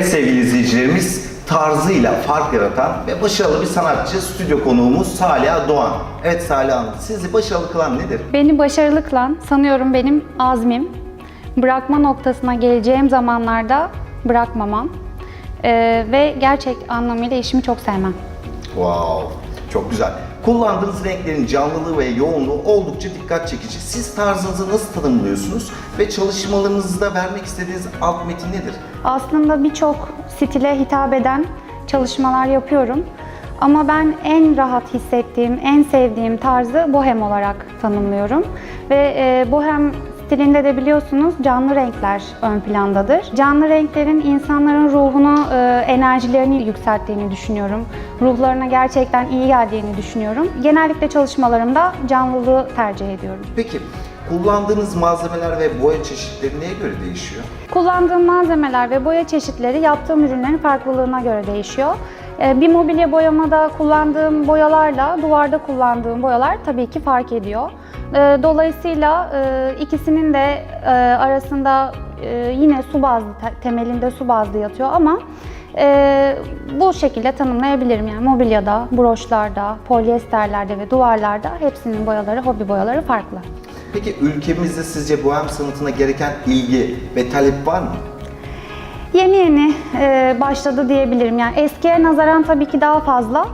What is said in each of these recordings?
Evet sevgili izleyicilerimiz tarzıyla fark yaratan ve başarılı bir sanatçı stüdyo konuğumuz Salih Doğan. Evet Salih Hanım sizi başarılı kılan nedir? Beni başarılı kılan sanıyorum benim azmim. Bırakma noktasına geleceğim zamanlarda bırakmamam. Ee, ve gerçek anlamıyla işimi çok sevmem. Wow çok güzel. Kullandığınız renklerin canlılığı ve yoğunluğu oldukça dikkat çekici. Siz tarzınızı nasıl tanımlıyorsunuz ve çalışmalarınızda vermek istediğiniz alt metin nedir? Aslında birçok stile hitap eden çalışmalar yapıyorum. Ama ben en rahat hissettiğim, en sevdiğim tarzı bohem olarak tanımlıyorum. Ve e, bohem stilinde de biliyorsunuz canlı renkler ön plandadır. Canlı renklerin insanların ruhunu, e, enerjilerini yükselttiğini düşünüyorum. Ruhlarına gerçekten iyi geldiğini düşünüyorum. Genellikle çalışmalarımda canlılığı tercih ediyorum. Peki kullandığınız malzemeler ve boya çeşitleri neye göre değişiyor? Kullandığım malzemeler ve boya çeşitleri yaptığım ürünlerin farklılığına göre değişiyor. Ee, Bir mobilya boyamada kullandığım boyalarla duvarda kullandığım boyalar tabii ki fark ediyor. Ee, Dolayısıyla e, ikisinin de e, arasında e, yine su bazlı, te- temelinde su bazlı yatıyor ama bu şekilde tanımlayabilirim. Yani mobilyada, broşlarda, polyesterlerde ve duvarlarda hepsinin boyaları, hobi boyaları farklı. Peki ülkemizde sizce bohem sanatına gereken ilgi ve talep var mı? Yeni yeni e, başladı diyebilirim. Yani eskiye nazaran tabii ki daha fazla.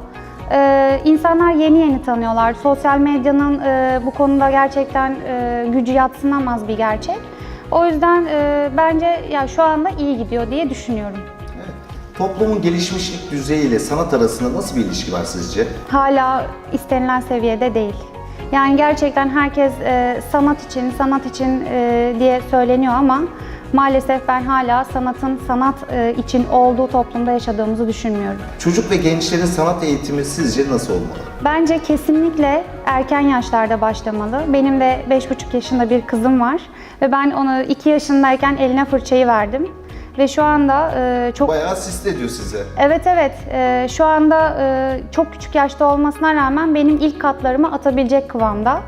E, insanlar yeni yeni tanıyorlar. Sosyal medyanın e, bu konuda gerçekten e, gücü yatsınamaz bir gerçek. O yüzden e, bence ya şu anda iyi gidiyor diye düşünüyorum. Evet. Toplumun gelişmişlik düzeyi ile sanat arasında nasıl bir ilişki var sizce? Hala istenilen seviyede değil. Yani gerçekten herkes e, sanat için, sanat için e, diye söyleniyor ama maalesef ben hala sanatın sanat e, için olduğu toplumda yaşadığımızı düşünmüyorum. Çocuk ve gençlerin sanat eğitimi sizce nasıl olmalı? Bence kesinlikle erken yaşlarda başlamalı. Benim de 5,5 yaşında bir kızım var ve ben onu 2 yaşındayken eline fırçayı verdim. Ve şu anda e, çok Bayağı asist ediyor size. Evet evet. Ee, şu anda e, çok küçük yaşta olmasına rağmen benim ilk katlarımı atabilecek kıvamda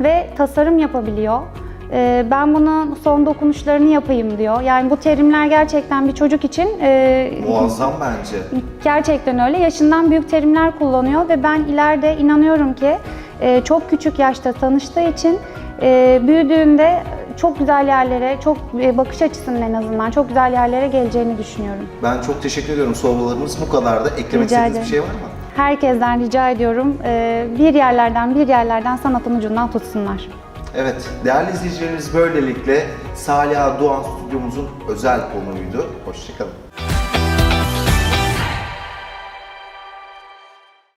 ve tasarım yapabiliyor. Ee, ben bunun son dokunuşlarını yapayım diyor. Yani bu terimler gerçekten bir çocuk için e, Muazzam bence. gerçekten öyle. Yaşından büyük terimler kullanıyor ve ben ileride inanıyorum ki e, çok küçük yaşta tanıştığı için e, büyüdüğünde çok güzel yerlere, çok e, bakış açısının en azından çok güzel yerlere geleceğini düşünüyorum. Ben çok teşekkür ediyorum. Sorularımız bu kadardı. Eklemek Rica istediğiniz bir ederim. şey var mı? Herkesten rica ediyorum e, bir yerlerden bir yerlerden sanatın ucundan tutsunlar. Evet, değerli izleyicilerimiz böylelikle Salih Doğan stüdyomuzun özel konuğuydu. Hoşçakalın.